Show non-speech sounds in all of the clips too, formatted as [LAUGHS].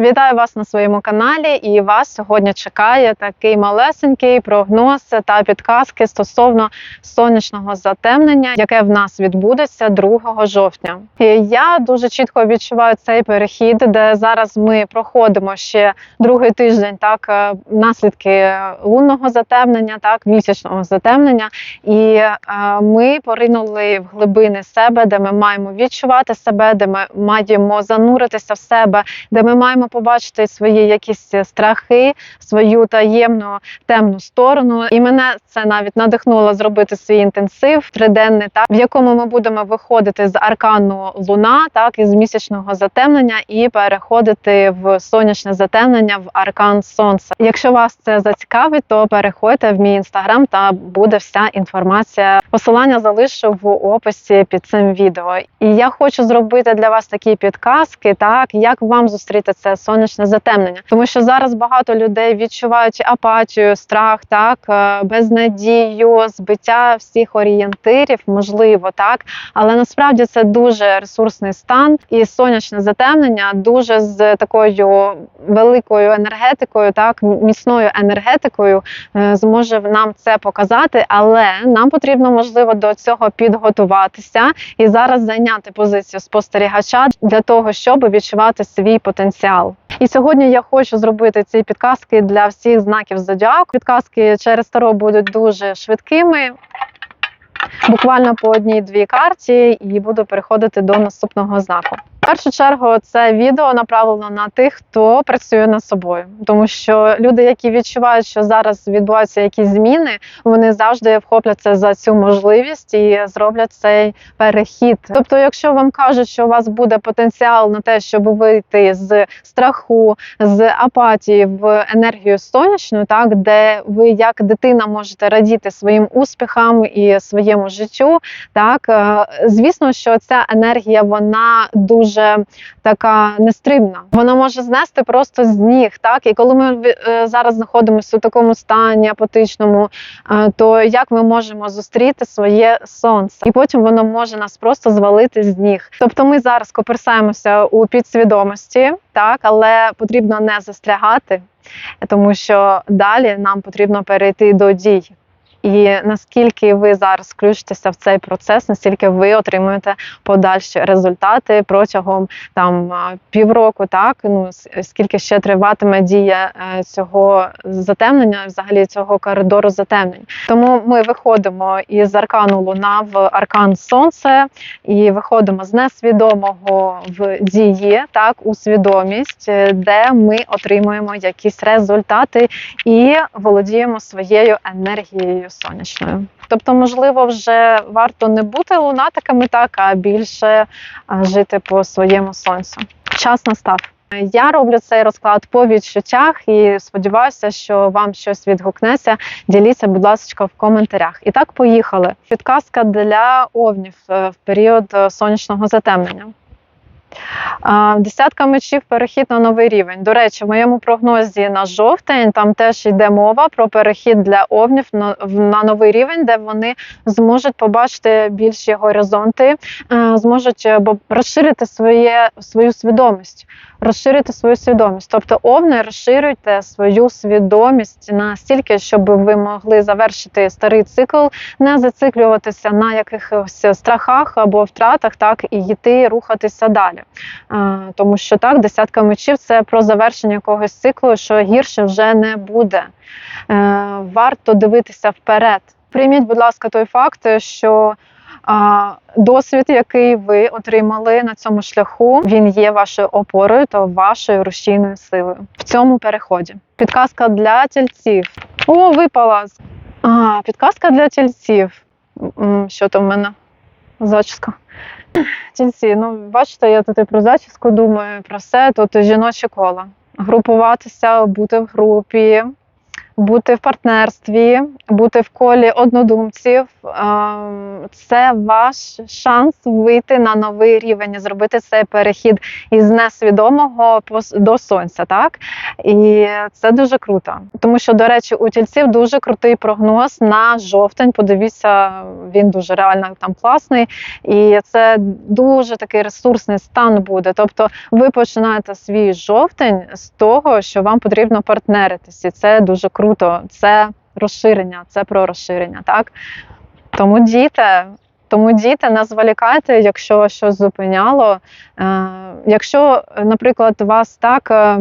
Вітаю вас на своєму каналі, і вас сьогодні чекає такий малесенький прогноз та підказки стосовно сонячного затемнення, яке в нас відбудеться 2 жовтня. І я дуже чітко відчуваю цей перехід, де зараз ми проходимо ще другий тиждень, так е, наслідки лунного затемнення, так місячного затемнення, і е, ми поринули в глибини себе, де ми маємо відчувати себе, де ми маємо зануритися в себе, де ми маємо побачити свої якісь страхи, свою таємну темну сторону. І мене це навіть надихнуло зробити свій інтенсив триденний, так в якому ми будемо виходити з аркану луна, так із місячного затемнення, і переходити в сонячне затемнення в аркан сонця. Якщо вас це зацікавить, то переходьте в мій інстаграм та буде вся інформація. Посилання залишу в описі під цим відео. І я хочу зробити для вас такі підказки, так як вам зустріти це сонячне затемнення, тому що зараз багато людей відчувають апатію, страх, так е, безнадію, збиття всіх орієнтирів, можливо, так, але насправді це дуже ресурсний стан, і сонячне затемнення дуже з такою великою енергетикою, так міцною енергетикою е, зможе нам це показати, але нам потрібно можливо до цього підготуватися і зараз зайняти позицію спостерігача для того, щоб відчувати свій потенціал. І сьогодні я хочу зробити ці підказки для всіх знаків зодіаку. Підказки через таро будуть дуже швидкими. Буквально по одній-дві карті, і буду переходити до наступного знаку. Першу чергу це відео направлено на тих, хто працює над собою, тому що люди, які відчувають, що зараз відбуваються якісь зміни, вони завжди вхопляться за цю можливість і зроблять цей перехід. Тобто, якщо вам кажуть, що у вас буде потенціал на те, щоб вийти з страху, з апатії в енергію сонячну, так де ви як дитина можете радіти своїм успіхам і своєму життю, так е, звісно, що ця енергія вона дуже така нестримна. Вона може знести просто з ніг. Так і коли ми е, зараз знаходимося у такому стані апатичному, е, то як ми можемо зустріти своє сонце, і потім воно може нас просто звалити з ніг. Тобто, ми зараз коперсаємося у підсвідомості, так але потрібно не застрягати, тому що далі нам потрібно перейти до дій. І наскільки ви зараз включитеся в цей процес, настільки ви отримуєте подальші результати протягом там півроку, так ну скільки ще триватиме дія е, цього затемнення, взагалі цього коридору затемнень. Тому ми виходимо із аркану Луна в аркан Сонце і виходимо з несвідомого в дії, так у свідомість, е, де ми отримуємо якісь результати і володіємо своєю енергією сонячною. Тобто, можливо, вже варто не бути лунатиками, так а більше жити по своєму сонцю. Час настав. Я роблю цей розклад по відчуттях і сподіваюся, що вам щось відгукнеться. Діліться, будь ласка, в коментарях. І так, поїхали. Підказка для овнів е, в період е, сонячного затемнення. Десятка мечів перехід на новий рівень. До речі, в моєму прогнозі на жовтень там теж йде мова про перехід для овнів на, новий рівень, де вони зможуть побачити більші горизонти, е, зможуть е, розширити своє, свою свідомість. Розширити свою свідомість. Тобто овни розширюйте свою свідомість настільки, щоб ви могли завершити старий цикл, не зациклюватися на якихось страхах або втратах, так і йти рухатися далі. Тому що так, десятка мечів це про завершення якогось циклу, що гірше вже не буде. Е, варто дивитися вперед. Прийміть, будь ласка, той факт, що досвід, який ви отримали на цьому шляху, він є вашою опорою та вашою рушійною силою в цьому переході. Підказка для тільців. О, випала! А, Підказка для тільців. Що там в мене? Зачіска. Тільці, ну бачите, я тут і про зачіску думаю, про все. Тут жіноче коло. Групуватися, бути в групі, бути в партнерстві, бути в колі однодумців. ем, Це ваш шанс вийти на новий рівень, і зробити цей перехід із несвідомого до сонця. Так і це дуже круто. Тому що, до речі, у тільців дуже крутий прогноз на жовтень. Подивіться, він дуже реально там класний, і це дуже такий ресурсний стан буде. Тобто, ви починаєте свій жовтень з того, що вам потрібно партнеритись, і це дуже круто. Це розширення, це про розширення, так? Тому діти, тому діти, не зволікайте, якщо щось зупиняло. Е, Якщо, наприклад, у вас так е,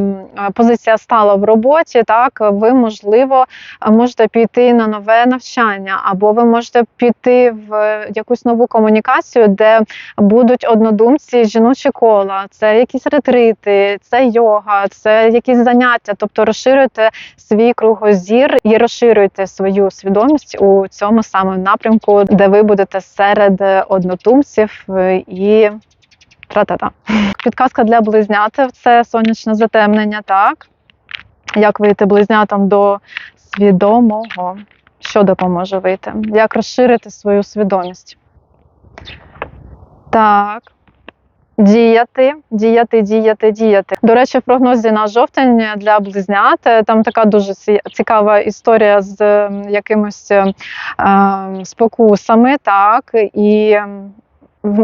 позиція стала в роботі, так ви можливо можете піти на нове навчання, або ви можете піти в якусь нову комунікацію, де будуть однодумці жіночі кола, це якісь ретрити, це йога, це якісь заняття, тобто розширюйте свій кругозір і розширюйте свою свідомість у цьому саме напрямку, де ви будете серед однодумців однотумців і тра-та-та. Підказка для близнятів це сонячне затемнення, так? Як вийти близнятам до свідомого? Що допоможе вийти? Як розширити свою свідомість? Так. Діяти, діяти, діяти, діяти. До речі, в прогнозі на жовтень для близнят е, там така дуже ці- цікава історія з якимось е, е, спокусами, так і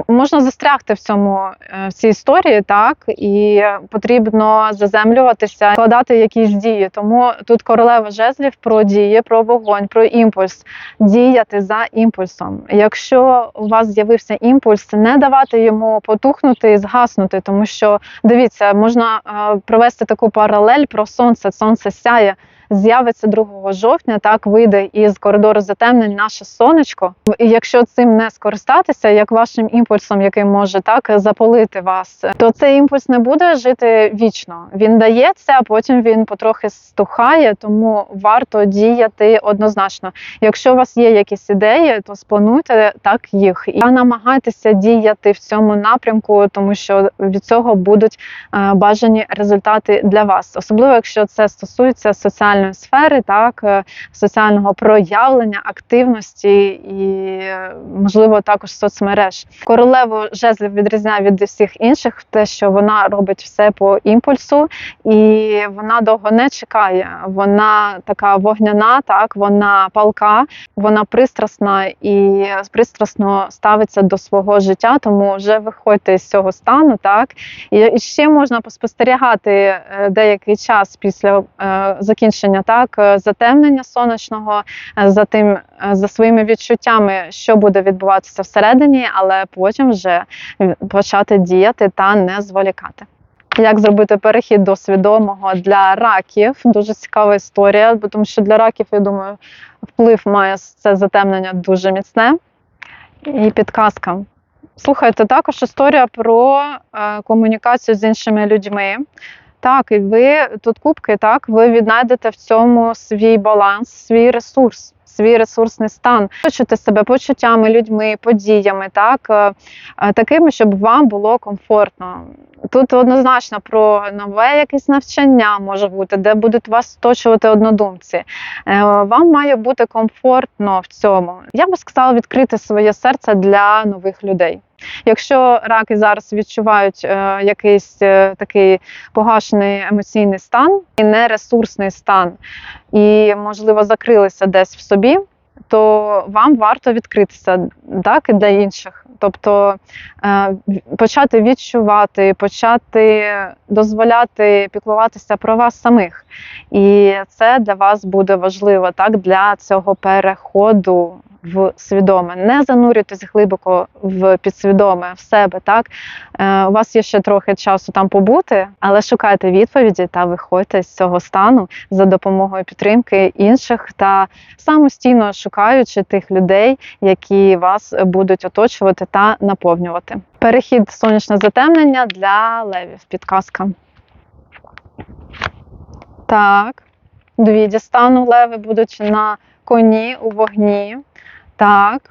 можна застрягти в цьому е, в цій історії, так і потрібно заземлюватися, складати якісь дії. Тому тут королева жезлів про дії, про вогонь, про імпульс, діяти за імпульсом. Якщо у вас з'явився імпульс, не давати йому потухнути і згаснути, тому що дивіться, можна е, провести таку паралель про сонце. Сонце сяє. З'явиться 2 жовтня, так вийде із коридору затемнень наше сонечко. І якщо цим не скористатися, як вашим імпульсом, який може так запалити вас, то цей імпульс не буде жити вічно. Він дається, а потім він потрохи стухає, тому варто діяти однозначно. Якщо у вас є якісь ідеї, то сплануйте так їх і намагайтеся діяти в цьому напрямку, тому що від цього будуть е, бажані результати для вас, особливо якщо це стосується соціальної сфери, так е, соціального проявлення, активності і, е, можливо, також соцмереж. Королеву жезлів відрізняє від всіх інших, те, що вона робить все по імпульсу, і вона довго не чекає. Вона така вогняна, так вона палка, вона пристрасна і пристрасно ставиться до свого життя, тому вже виходьте з цього стану, так і ще можна поспостерігати е, деякий час після е, закінчення так е, затемнення сонячного, е, за тим е, за своїми відчуттями, що буде відбуватися всередині, але потім вже почати діяти та не зволікати. Як зробити перехід до свідомого для раків? Дуже цікава історія, тому що для раків, я думаю, вплив має це затемнення дуже міцне. І підказка. Слухайте, також історія про комунікацію з іншими людьми. Так, і ви тут кубки, так, ви віднайдете в цьому свій баланс, свій ресурс, свій ресурсний стан. Почути себе почуттями, людьми, подіями, так, е, е, такими, щоб вам було комфортно. Тут однозначно про нове якесь навчання може бути, де будуть вас оточувати однодумці. Е, Вам має бути комфортно в цьому. Я би сказала відкрити своє серце для нових людей. Якщо раки зараз відчувають е, якийсь е, такий погашений емоційний стан і нересурсний стан, і, можливо, закрилися десь в собі, то вам варто відкритися так, і для інших. Тобто е, почати відчувати, почати дозволяти піклуватися про вас самих. І це для вас буде важливо так, для цього переходу в свідоме. Не занурюйтесь глибоко в підсвідоме в себе. Так е, у вас є ще трохи часу там побути, але шукайте відповіді та виходьте з цього стану за допомогою підтримки інших та самостійно шукаючи тих людей, які вас будуть оточувати та наповнювати. Перехід сонячне затемнення для левів. Підказка. Так, дві дістану леви будуть на коні у вогні. Так.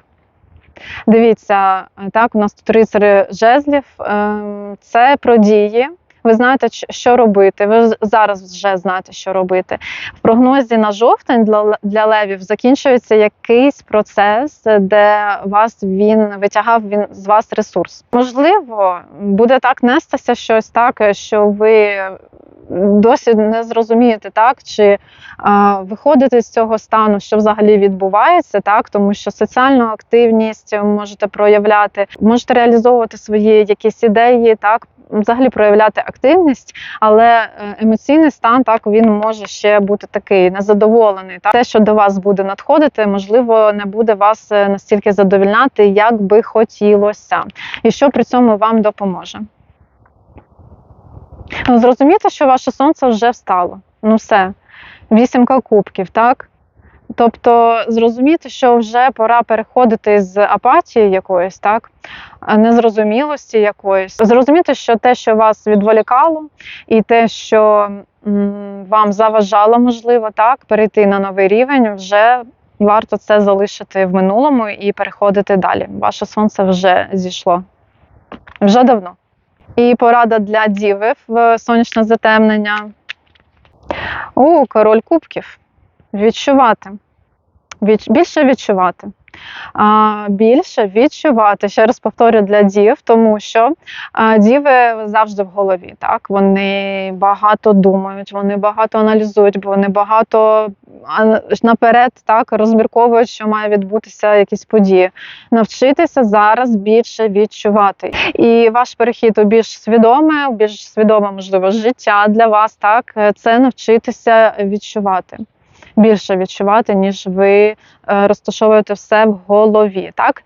Дивіться, так, у нас тут рицари жезлів. ем, Це про дії, ви знаєте, що робити. Ви зараз вже знаєте, що робити. В прогнозі на жовтень для, для левів закінчується якийсь процес, де вас він витягав він з вас ресурс. Можливо, буде так нестися щось так, що ви досі не зрозумієте, так чи а, виходити з цього стану, що взагалі відбувається, так тому що соціальну активність можете проявляти, можете реалізовувати свої якісь ідеї, так. Взагалі проявляти активність, але е, емоційний стан так він може ще бути такий незадоволений. Так? Те, що до вас буде надходити, можливо, не буде вас е, настільки задовільняти, як би хотілося, і що при цьому вам допоможе. Ну, Зрозуміти, що ваше сонце вже встало. Ну все, вісімка кубків, так? Тобто зрозуміти, що вже пора переходити з апатії якоїсь, так, незрозумілості якоїсь. Зрозуміти, що те, що вас відволікало, і те, що вам заважало, можливо, так, перейти на новий рівень, вже варто це залишити в минулому і переходити далі. Ваше сонце вже зійшло. Вже давно. І порада для діви в сонячне затемнення. У король кубків. Відчувати. Від, більше відчувати. Більше відчувати. Ще раз повторю для дів, тому що діви завжди в голові. Так? Вони багато думають, вони багато аналізують, бо вони багато наперед так, розмірковують, що має відбутися якісь події. Навчитися зараз більше відчувати. І ваш перехід у більш свідоме, у більш свідоме, можливо, життя для вас, так, це навчитися відчувати більше відчувати, ніж ви е, розташовуєте все в голові. Так?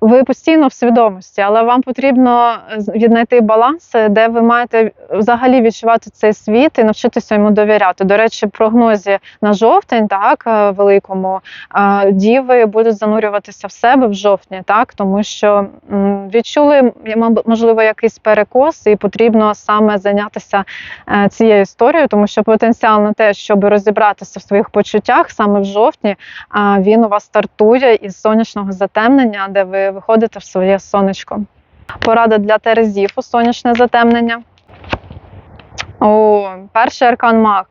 Ви постійно в свідомості, але вам потрібно віднайти баланс, е, де ви маєте взагалі відчувати цей світ і навчитися йому довіряти. До речі, прогнозі на жовтень, так е, великому, е, діви будуть занурюватися в себе в жовтні, так тому що відчули можливо якийсь перекос, і потрібно саме зайнятися е, цією історією, тому що потенціал на те, щоб розібратися в своїх почуттях саме в жовтні, він у вас стартує із сонячного затемнення, де ви виходите в своє сонечко. Порада для терезів у сонячне затемнення. О, перший аркан маг.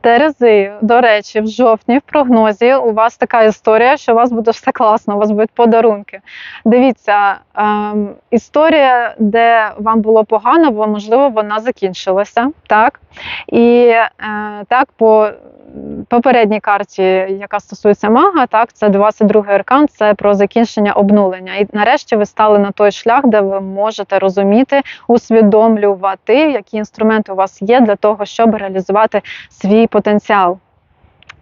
Терези, до речі, в жовтні в прогнозі у вас така історія, що у вас буде все класно, у вас будуть подарунки. Дивіться, ем, історія, де вам було погано, бо можливо вона закінчилася. Так? І е, так, по попередній карті, яка стосується мага, так, це 22 аркан, це про закінчення обнулення. І нарешті ви стали на той шлях, де ви можете розуміти, усвідомлювати, які інструменти у вас є для того, щоб реалізувати свій потенціал.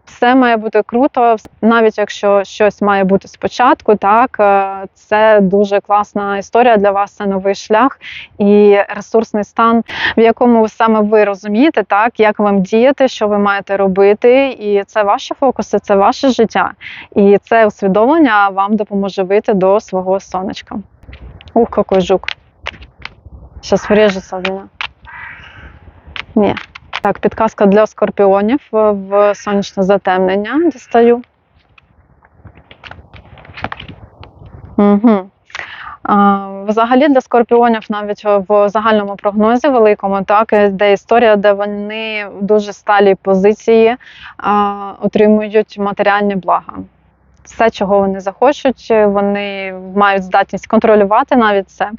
Все має бути круто, навіть якщо щось має бути спочатку, так е, це дуже класна історія для вас. Це новий шлях і ресурсний стан, в якому саме ви розумієте, так як вам діяти, що ви маєте робити, і це ваші фокуси, це ваше життя. І це усвідомлення вам допоможе вийти до свого сонечка. Ух, какой жук! Сейчас врежется в меня. Ні. Так, підказка для скорпіонів е, в сонячне затемнення дістаю. Угу. Взагалі для скорпіонів навіть в загальному прогнозі великому, так, де історія, де вони в дуже сталій позиції отримують матеріальні блага. Все, чого вони захочуть, вони мають здатність контролювати навіть це.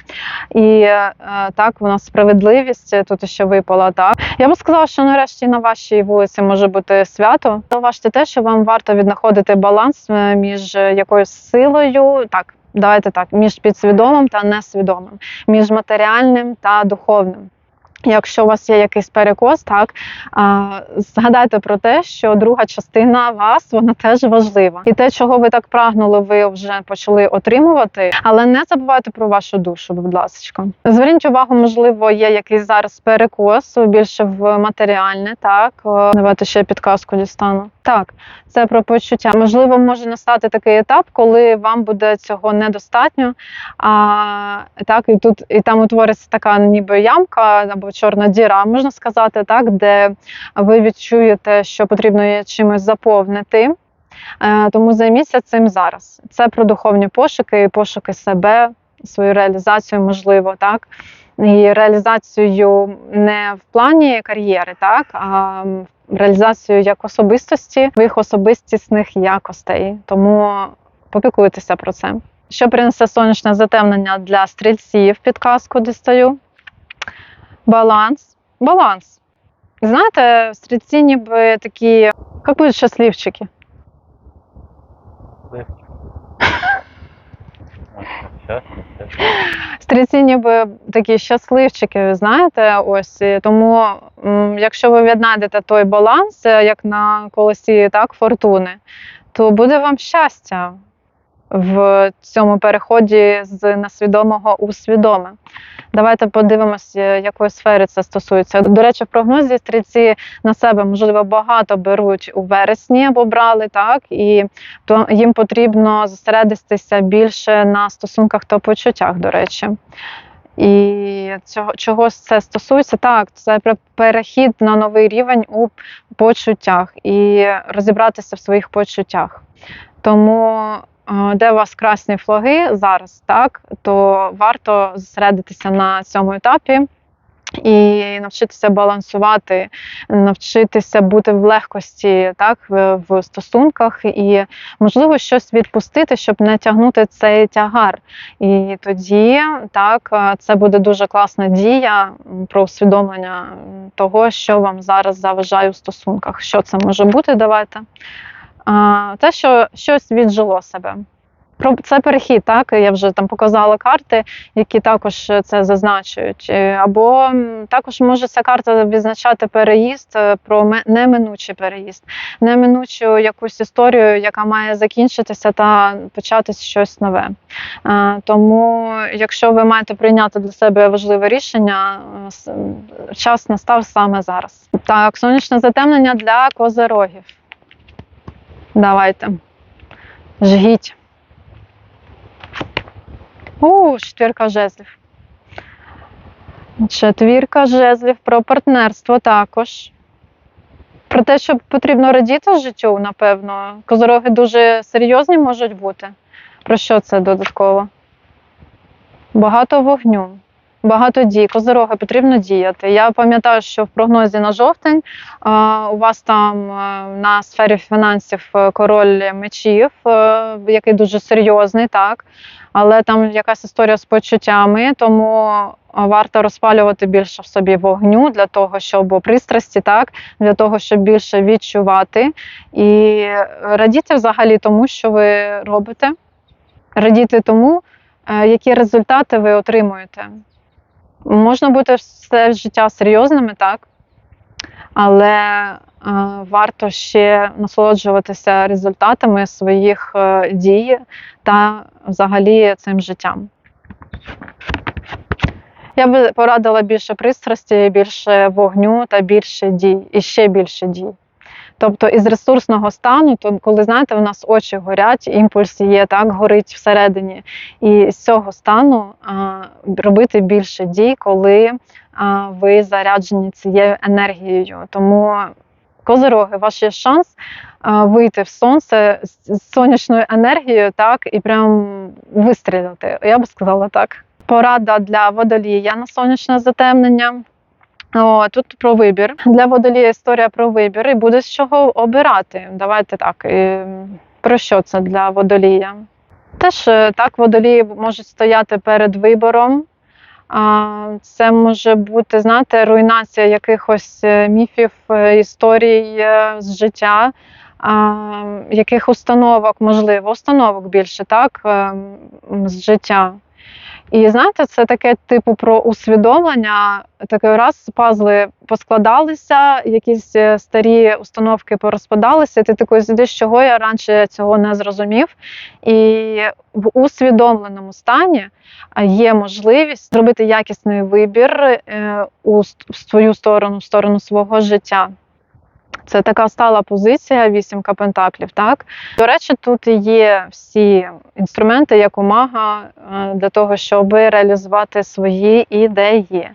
І е, так, у нас справедливість тут ще випала. Так я би сказала, що нарешті на вашій вулиці може бути свято. Зауважте те, що вам варто віднаходити баланс е, між якоюсь силою, так. Давайте так, між підсвідомим та несвідомим, між матеріальним та духовним. Якщо у вас є якийсь перекос, так а, згадайте про те, що друга частина вас вона теж важлива, і те, чого ви так прагнули, ви вже почали отримувати. Але не забувайте про вашу душу, будь ласка. Зверніть увагу, можливо, є якийсь зараз перекос більше в матеріальне. Так давайте ще підказку дістану. Так, це про почуття. Можливо, може настати такий етап, коли вам буде цього недостатньо. А так, і тут і там утвориться така ніби ямка або чорна діра, можна сказати, так, де ви відчуєте, що потрібно її чимось заповнити. Е, Тому займіться цим зараз. Це про духовні пошуки, пошуки себе, свою реалізацію, можливо, так. І реалізацію не в плані кар'єри, так а реалізацію як особистості, своїх особистісних якостей. Тому попікуйтеся про це. Що принесе сонячне затемнення для стрільців? Підказку дістаю. Баланс. Баланс. Знаєте, стрільці ніби такі, як будуть щасливчики. [LAUGHS] Стрільці ніби такі щасливчики, знаєте, ось. Тому, якщо ви віднайдете той баланс, е, як на колесі так, фортуни, то буде вам щастя в цьому переході з несвідомого у свідоме. Давайте подивимося, якої сфери це стосується. До речі, в прогнозі стрільці на себе можливо багато беруть у вересні або брали, так і то їм потрібно зосередитися більше на стосунках та почуттях, до речі. І цього чого це стосується, так це перехід на новий рівень у почуттях і розібратися в своїх почуттях. Тому е, де у вас красні флаги зараз, так то варто зосередитися на цьому етапі і навчитися балансувати, навчитися бути в легкості, так в, стосунках, і можливо щось відпустити, щоб не тягнути цей тягар. І тоді так це буде дуже класна дія про усвідомлення того, що вам зараз заважає у стосунках. Що це може бути? Давайте. Те, що щось віджило себе. Про це перехід, так я вже там показала карти, які також це зазначують. Е, Або також може ця карта відзначати переїзд е, про неминучий переїзд, неминучу якусь історію, яка має закінчитися та початись щось нове. Е, Тому, якщо ви маєте прийняти для себе важливе рішення, час настав саме зараз. Так, сонячне затемнення для козерогів. Давайте. Жгіть. У, четвірка жезлів. Четвірка жезлів про партнерство також. Про те, що потрібно радіти життю, напевно. Козороги дуже серйозні можуть бути. Про що це додатково? Багато вогню, багато дій. Козороги потрібно діяти. Я пам'ятаю, що в прогнозі на жовтень у вас там а, на сфері фінансів е, король мечів, е, який дуже серйозний, так. Але там якась історія з почуттями, тому варто розпалювати більше в собі вогню для того, щоб пристрасті, так, для того, щоб більше відчувати і радіти взагалі тому, що ви робите. Радіти тому, е, які результати ви отримуєте. Можна бути все життя серйозними, так? Але е, варто ще насолоджуватися результатами своїх е, дій та взагалі цим життям. Я би порадила більше пристрасті, більше вогню та більше дій, і ще більше дій. Тобто із ресурсного стану, то коли знаєте, у нас очі горять, імпульс є, так, горить всередині. І з цього стану а, робити більше дій, коли а, ви заряджені цією енергією. Тому козироги, ваш є шанс а, вийти в сонце з, сонячною енергією, так, і прям вистрілити. Я би сказала так. Порада для водолія на сонячне затемнення. О, тут про вибір. Для водолія історія про вибір і буде з чого обирати. Давайте так. І про що це для водолія? Теж е, так, водолії можуть стояти перед вибором. Це може бути, знаєте, руйнація якихось е, міфів, е, історій з життя, яких установок, можливо, установок більше, так, е, з життя. І знаєте, це таке типу про усвідомлення. Такий раз пазли поскладалися, якісь е, старі установки порозпадалися. Ти такий сидиш, чого я раніше цього не зрозумів. І в усвідомленому стані є можливість зробити якісний вибір е, у свою сторону, в сторону свого життя. Це така стала позиція вісімка пентаклів. Так до речі, тут є всі інструменти як у мага е, для того, щоб реалізувати свої ідеї.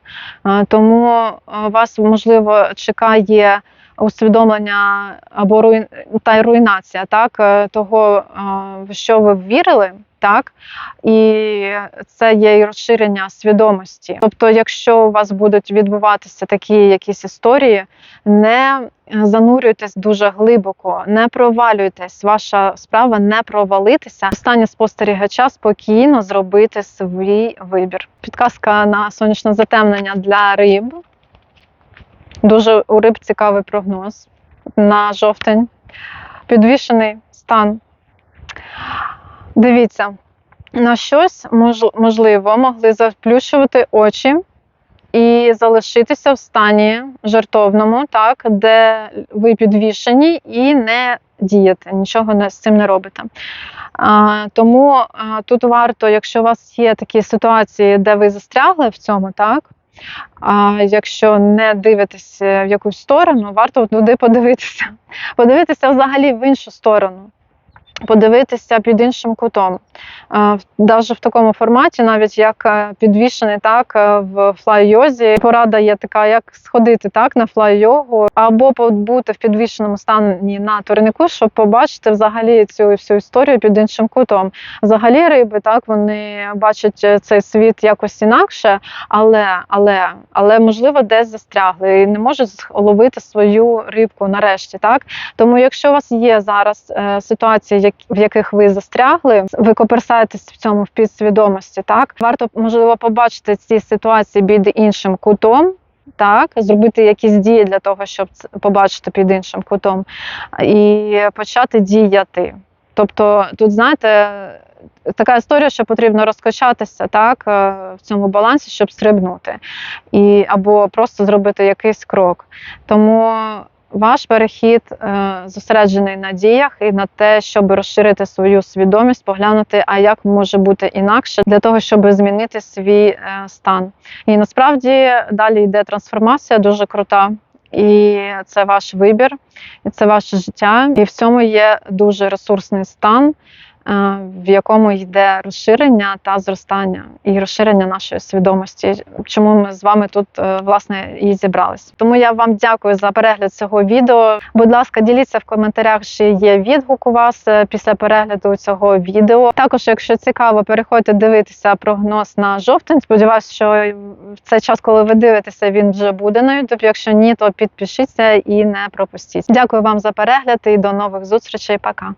Е, Тому е, вас можливо чекає усвідомлення або руйн... та руйнація, так того, в що ви вірили. Так і це є і розширення свідомості. Тобто, якщо у вас будуть відбуватися такі якісь історії, не занурюйтесь дуже глибоко, не провалюйтесь. Ваша справа не провалитися. В стані спостерігача спокійно зробити свій вибір. Підказка на сонячне затемнення для риб. Дуже у риб цікавий прогноз на жовтень. Підвішений стан. Дивіться, на щось мож- можливо могли заплющувати очі і залишитися в стані жартовному, так, де ви підвішені і не дієте, нічого не, з цим не робите. А, тому а, тут варто, якщо у вас є такі ситуації, де ви застрягли в цьому, так. А якщо не дивитесь в якусь сторону, варто туди подивитися. Подивитися взагалі в іншу сторону подивитися під іншим кутом. Навіть в такому форматі, навіть як е, підвішений так е, в флай-йозі, порада є така, як сходити так на флай-йогу, або побути в підвішеному стані на турнику, щоб побачити взагалі цю всю історію під іншим кутом. Взагалі риби так вони бачать е, цей світ якось інакше, але але, але можливо десь застрягли і не можуть ловити свою рибку нарешті. Так тому, якщо у вас є зараз ситуації, в яких ви застрягли, ви коперсаєтесь в цьому в підсвідомості. Так варто можливо побачити ці ситуації під іншим кутом. Так, зробити якісь дії для того, щоб побачити під іншим кутом, і почати діяти. Тобто, тут, знаєте, така історія, що потрібно розкачатися так, е, в цьому балансі, щоб стрибнути, і, або просто зробити якийсь крок. Тому ваш перехід е, зосереджений на діях і на те, щоб розширити свою свідомість, поглянути, а як може бути інакше для того, щоб змінити свій е, стан. І насправді далі йде трансформація дуже крута. І це ваш вибір, і це ваше життя. І в цьому є дуже ресурсний стан, в якому йде розширення та зростання і розширення нашої свідомості. Чому ми з вами тут е, власне і зібрались? Тому я вам дякую за перегляд цього відео. Будь ласка, діліться в коментарях, чи є відгук у вас е, після перегляду цього відео. Також, якщо цікаво, переходьте дивитися прогноз на жовтень. Сподіваюсь, що в цей час, коли ви дивитеся, він вже буде на YouTube. Якщо ні, то підпишіться і не пропустіть. Дякую вам за перегляд і до нових зустрічей. Пока.